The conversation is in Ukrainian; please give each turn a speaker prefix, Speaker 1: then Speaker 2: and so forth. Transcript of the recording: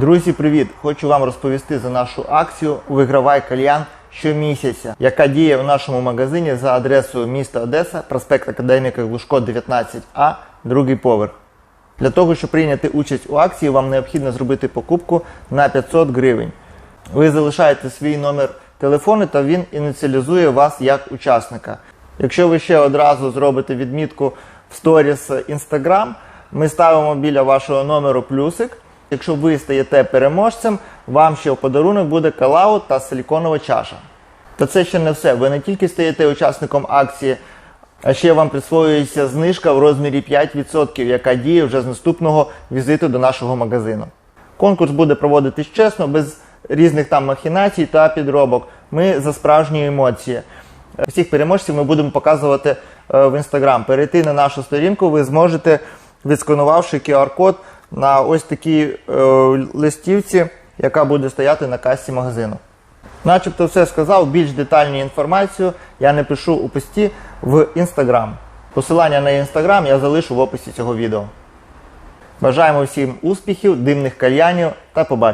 Speaker 1: Друзі, привіт! Хочу вам розповісти за нашу акцію Вигравай кальян щомісяця, яка діє у нашому магазині за адресою міста Одеса, проспект Академіка Глушко 19А, другий поверх. Для того, щоб прийняти участь у акції, вам необхідно зробити покупку на 500 гривень. Ви залишаєте свій номер телефону та він ініціалізує вас як учасника. Якщо ви ще одразу зробите відмітку в сторіс Instagram, ми ставимо біля вашого номеру плюсик. Якщо ви стаєте переможцем, вам ще в подарунок буде калаут та силіконова чаша. Та це ще не все. Ви не тільки стаєте учасником акції, а ще вам присвоюється знижка в розмірі 5%, яка діє вже з наступного візиту до нашого магазину. Конкурс буде проводитись чесно, без різних там махінацій та підробок. Ми за справжні емоції. Всіх переможців ми будемо показувати е, в інстаграм. Перейти на нашу сторінку ви зможете, відсканувавши QR-код на ось такій е, листівці, яка буде стояти на касі магазину. Начебто все сказав, більш детальну інформацію я напишу у пості в інстаграм. Посилання на інстаграм я залишу в описі цього відео. Бажаємо всім успіхів, димних кальянів та побачення.